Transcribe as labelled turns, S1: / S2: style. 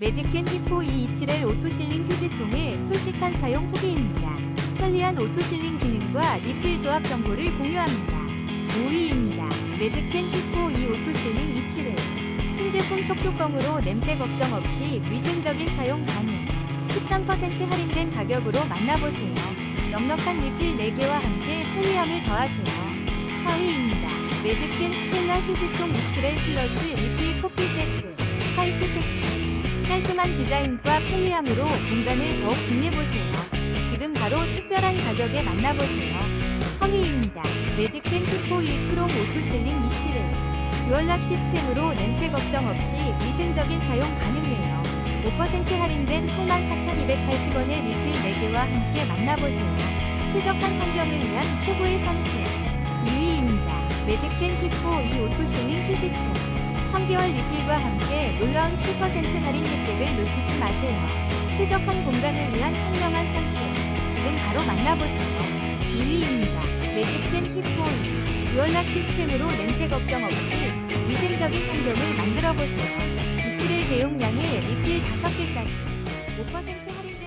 S1: 매직캔 히포 227L 오토실링 휴지통의 솔직한 사용 후기입니다. 편리한 오토실링 기능과 리필 조합 정보를 공유합니다. 5위입니다. 매직캔 히포 2 오토실링 27L 신제품 속뚜껑으로 냄새 걱정 없이 위생적인 사용 가능 13% 할인된 가격으로 만나보세요. 넉넉한 리필 4개와 함께 편리함을 더하세요. 4위입니다. 매직캔 스텔라 휴지통 27L 플러스 리필 커피 깔끔한 디자인과 편리함으로 공간을 더욱 빛내보세요. 지금 바로 특별한 가격에 만나보세요. 3위입니다. 매직캔 투포이 크롬 오토실링 27을 듀얼락 시스템으로 냄새 걱정 없이 위생적인 사용 가능해요. 5% 할인된 84,280원의 리필 4개와 함께 만나보세요. 쾌적한 환경을 위한 최고의 선택. 2위입니다. 매직캔 히포 2 오토실링 휴지통 3개월 리필과 함께 놀라운 7% 할인 마세요. 쾌적한 공간을 위한 현명한 선택. 지금 바로 만나보세요. 2위입니다. 매직캔 히포이 듀얼락 시스템으로 냄새 걱정 없이 위생적인 환경을 만들어 보세요. 27일 대용량의 리필 5개까지 5% 할인